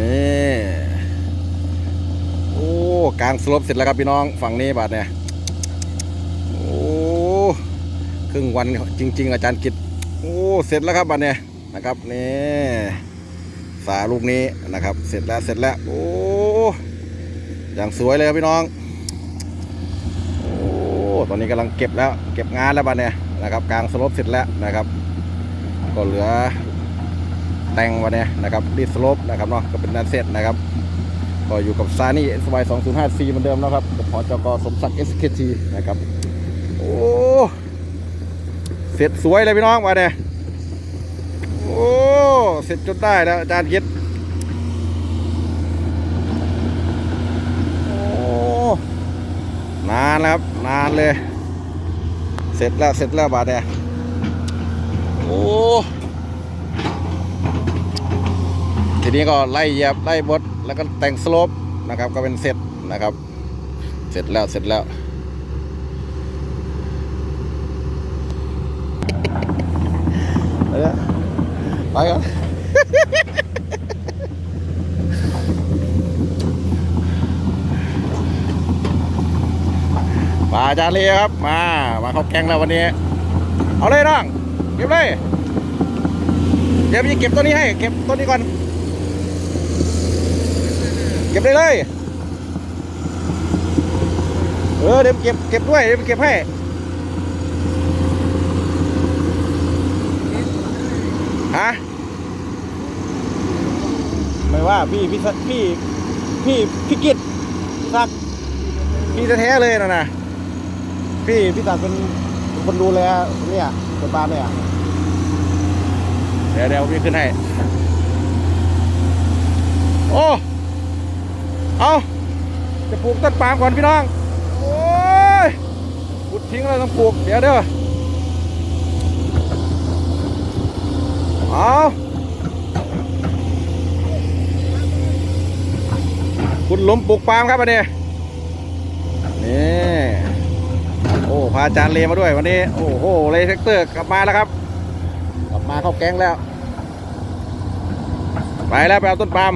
นี่โอ้กลางสลบเสร็จแล้วครับพี่น้องฝั่งนี้บาทเนี่ยโอ้ครึ่งวันจริง ๆ อาจารย์กิตโอ้เสร็จแล้วครับบาทเนี่ยนะครับนี่ฝาลูกนี้นะครับ เสร็จแล้วเสร็จแล้วโอ้อย่างสวยเลยครับพี่น้องโอ้ตอนนี้กำลังเก็บแล้ว เก็บงานแล้วบาทเนี่ยนะครับ กลางสลบเสร็จแล้วนะครับ ก็เหลือ แต่งวันนี้นะครับรีสโลปนะครับเนาะก็เป็นนันเสร็จนะครับก็อยู่กับซานี่สบาย205 c เหมือนเดิมนะครับกับหอจกสมศักดิ์ SKT นะครับโอ้เสร็จสวยเลยพี่น้องมาเนี่ยโอ้เสร็จจนได้แล้วอาจารย์คิดโอ้นานแล้วครับนานเลย เสร็จแล้วเสร็จแล้วบาดเนี่ยโอ้ ทีนี้ก็ไล่เหยียบไล่บดแล้วก็แต่งสโลปนะครับ ก็เป็นเสร็จนะครับ เสร็จแล้วเสร็จแล้วไปแล้วไปก่อนป่าจารย์ลีครับ มา มาเข้าแกงแล้ววันนี้ เอาเลยน้อง เก็บเลย เดี๋ยวพี่เก็บตัวนี้ให้ เก็บตัวนี้ก่อน เก็บได้เลย เออเดี๋ยวเก็บเก็บด้วยเดี๋ยวเก็บให้ฮะไม่ว่าพี่พี่พี่พี่พี่กิตสักพี่แท้เลยนะนะพี่พี่สักดิ์เป็นคนดูแลเนี่ยเป็นบ้านเนี่ยเดี๋ยวเดี๋ยวพี่ขึ้นให้โอ้ เอาจะปลูกต้นปาล์มก่อนพี่น้อง โอ้ยขุดทิ้งแล้วต้องปลูก เดี๋ยวเด้อ เอาคุณหลุมปลูกปาล์มครับวันนี้ นี่ โอ้ พาอาจารย์เลมาด้วยวันนี้ โอ้โห เลยเซกเตอร์กลับมาแล้วครับ กลับมาเข้าแก๊งแล้ว ไปแล้วไปเอาต้นปาล์ม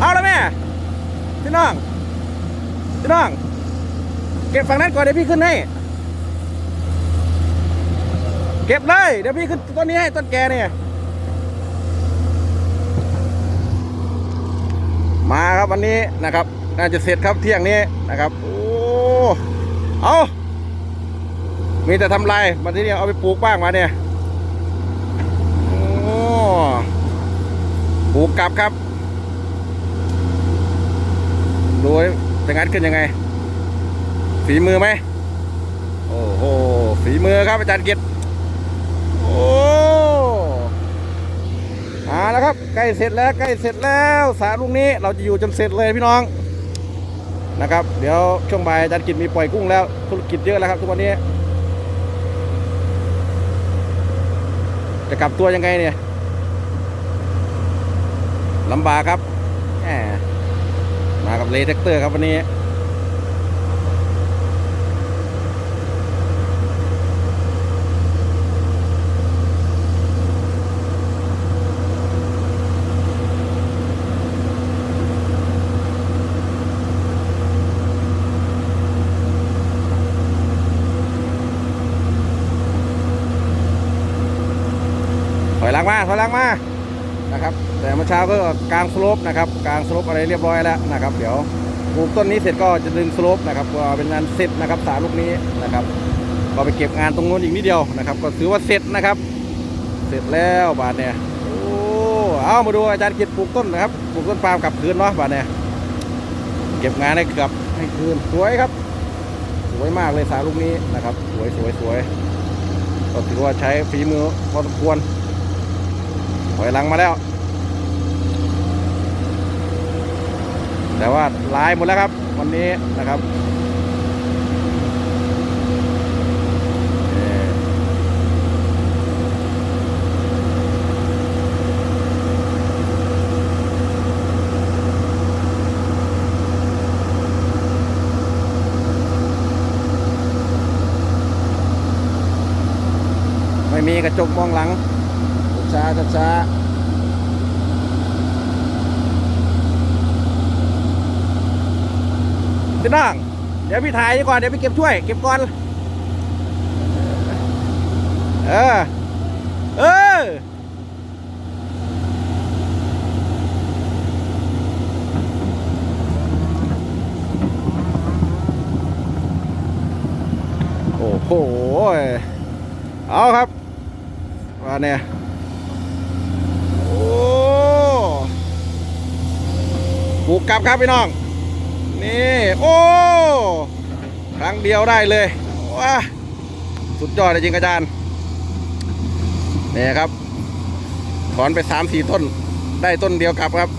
เอาล้วแม่พี่น้องพี่น้อง เก็บฝั่งนั้นก่อนเดี๋ยวพี่ขึ้นให้ เก็บเลย เดี๋ยวพี่ขึ้นต้นนี้ให้ต้นแกเนี่ย มาครับวันนี้นะครับ น่าจะเสร็จครับเที่ยงนี้นะครับ โอ้ เอามีแต่ทำลายมาที่นี่เอาไปปลูกบ้างมาเนี่ย โอ้ปลู กลับครับดูจะงัดขึ้นยังไง ฝีมือไหมโอ้โหฝีมือครับอาจารย์เกียรติโอ้มาแล้วครับใกล้เสร็จแล้วใกล้เสร็จแล้วสาลูกนี้เราจะอยู่จนเสร็จเลยพี่น้องนะครับ เดี๋ยวช่วงบ่ายอาจารย์กิจมีปล่อยกุ้งแล้วธุรกิจเยอะแล้วครับทุกวันนี้ จะกลับตัวยังไงเนี่ย ลำบากครับแหมมากับเลเทคเตอร์ครับวันนี้ถอยหลังมาถอยหลังมา นะครับ แต่เมื่อเช้าก็กลางสโลปนะครับกลางสโลปอะไรเรียบร้อยแล้วนะครับ เดี๋ยวปลูกต้นนี้เสร็จก็จะดึงสโลปนะครับก็เป็นงานเสร็จนะครับสาลูกนี้นะครับก็ไปเก็บงานตรงนู้นอีกนิดเดียวนะครับ ก็ถือว่าเสร็จนะครับ เสร็จแล้วบาทเนี่ยโอ้เอามาดูอาจารย์กิจปลูกต้นนะครับปลูกต้นปาล์มกลับคืนเนาะบาทเนี่ยเก็บงานให้กลับให้คืนสวยครับ สวยมากเลยสาลูกนี้นะครับ สวยสวยสวยก็ถือว่าใช้ฝีมือพอสมควร อยหลังมาแล้ว แต่ว่าลายหมดแล้วครับ วันนี้นะครับไม่มีกระจกมองหลัง ช้าช้าพี่น้องเดี๋ยวพี่ถ่ายดีก่อน เดี๋ยวพี่เก็บถ้วย เก็บก่อน เออ เออโอ้โห เอาครับมาเนี่ย โอ้ ผูกกลับครับพี่น้อง นี่ โอ้ ครั้งเดียวได้เลยว้าสุดยอดเลยจริงอาจารย์นี่ครับ ถอนไปสามสี่ต้น ได้ต้นเดียวกลับครับ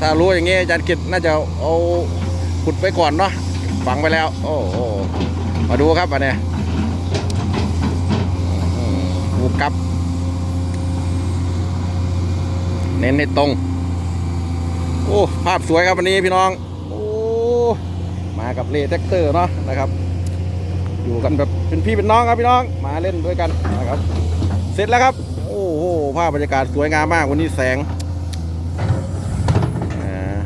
ถ้ารู้อย่างงี้อาจารย์กิจน่าจะเอาขุดไปก่อนเนาะ ฝังไปแล้ว โอ้โห มาดูครับอันเนี้ปลูกกลับ เน้นให้ตรง อ้ภาพสวยครับวันนี้พี่น้อง โอ้มากับเลแท็กเตอร์เนาะนะครับ อยู่กันแบบเป็นพี่เป็นน้องครับพี่น้อง มาเล่นด้วยกันนะครับ เสร็จแล้วครับ โอ้โหภาพบรรยากาศสวยงามมากวันนี้แสงอ่า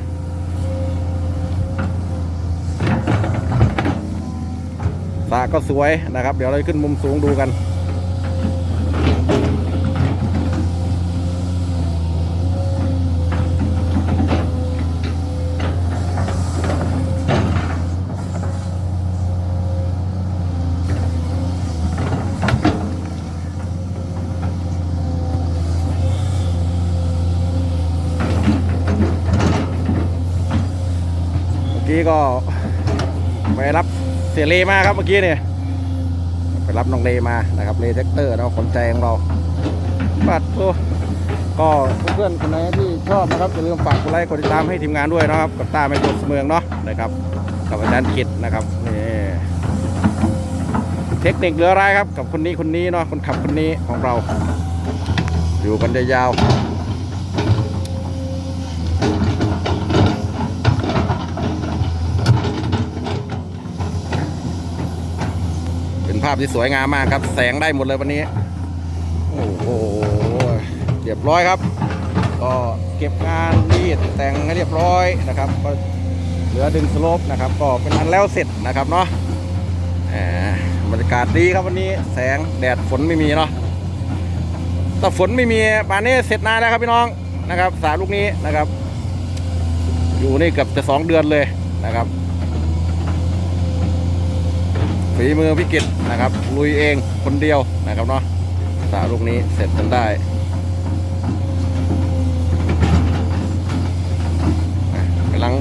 สระก็สวยนะครับ เดี๋ยวเราขึ้นมุมสูงดูกัน กี้ก็ไปรับเสียเลมาครับเมื่อกี้เนี่ยไปรับน้องเลมานะครับเลแท็กเตอร์เนาะคนใจของเราบัดโอ้ก็เพื่อนๆคนไหนที่ชอบนะครับอย่าลืมฝากกดไลค์กดติดตามให้ทีมงานด้วยนะครับกับตาไม่ตัวเสมืองเนาะนะครับกับอาจารย์กิจนะครับนี่เทคนิคเหลืออะไรครับกับคนนี้คนนี้เนาะคนขับคนนี้ของเรา อยู่กันยาวๆ เป็นภาพที่สวยงามมากครับ แสงได้หมดเลยวันนี้ โอ้โหเรียบร้อยครับ ก็เก็บงานรีดแต่งให้เรียบร้อยนะครับ ก็เหลือดึงสโลปนะครับ ก็เป็นอันแล้วเสร็จนะครับเนาะบรรยากาศดีครับวันนี้แสงแดดฝนไม่มีเนาะถ้าฝนไม่มีป่านนี้เสร็จนานแล้วครับพี่น้องนะครับ สาลูกนี้นะครับ อยู่นี่เกือบจะสองเดือนเลยนะครับ ฝีมือพิกิตนะครับลุยเองคนเดียวนะครับเนาะสาลูกนี้เสร็จจนได้อะกำลัง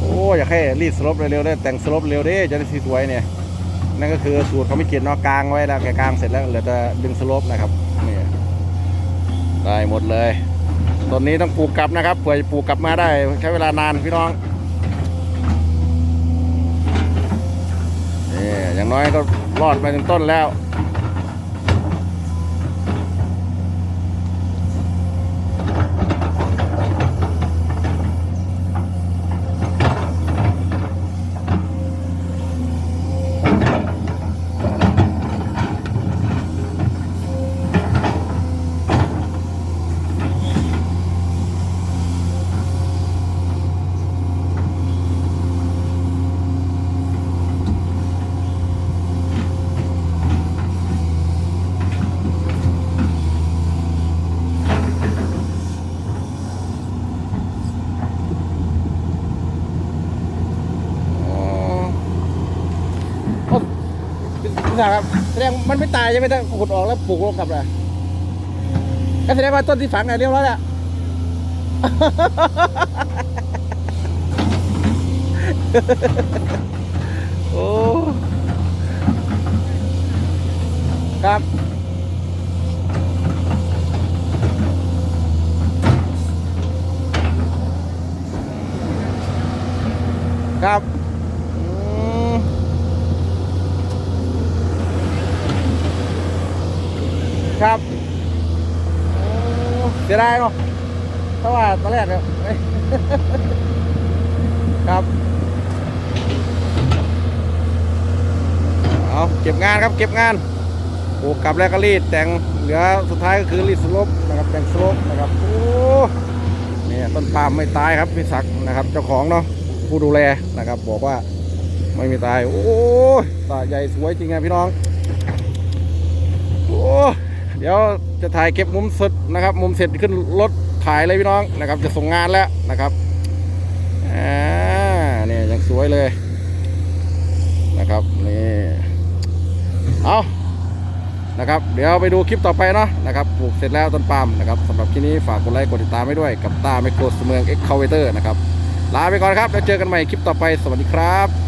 โอ้อยากให้ รีดสลบเร็วๆได้แต่งสลบเร็วได้จะได้สวยเนี่ยนั่นก็คือสูตรเขาไม่เขียนนาะกลางไว้แล้วแกกลางเสร็จแล้วเหลือแต่ดึงสลบนะครับนี่ได้หมดเลยต้นนี้ต้องปลูกกลับนะครับเผื่อจะปลูกกลับมาได้ใช้เวลานานพี่น้องนี่อย่างน้อยก็รอดมาถึงต้นแล้ว ครับแสดงมันไม่ตายใช่ไหมถ้าขุดออกแล้วปลูกลงกลับเลยก็แสดงว่าต้นที่ฝังเนี่ยเรียบร้อยแล้วโอ้ครับครับอืม ครับโอ้เสียดายเนาะเพราะว่าตอนแรกเนี่ยครับ เอาเก็บงานครับ เก็บงานปลูกกลับแล้วก็รีดแต่งเหลือสุดท้ายก็คือรีดสลบนะครับ แต่งสลบนะครับโอ้เนี่ยต้นปาล์มไม่ตายครับพี่ศักดิ์นะครับ เจ้าของเนาะผู้ดูแลนะครับ บอกว่าไม่มีตาย โอ้ยตาใหญ่สวยจริงไงพี่น้อง เดี๋ยวจะถ่ายเก็บมุมสุดนะครับ มุมเสร็จขึ้นรถถ่ายเลยพี่น้องนะครับ จะส่งงานแล้วนะครับอ่าเนี่ยยังสวยเลยนะครับนี่เอานะครับ เดี๋ยวไปดูคลิปต่อไปเนาะนะครับปลูกเสร็จแล้วต้นปาล์มนะครับสำหรับคลิปนี้ฝากกดไลค์กดติดตามให้ด้วยกับตาไมโครสเมืองเอ็กคาเวเตอร์นะครับลาไปก่อนครับแล้วเจอกันใหม่คลิปต่อไปสวัสดีครับ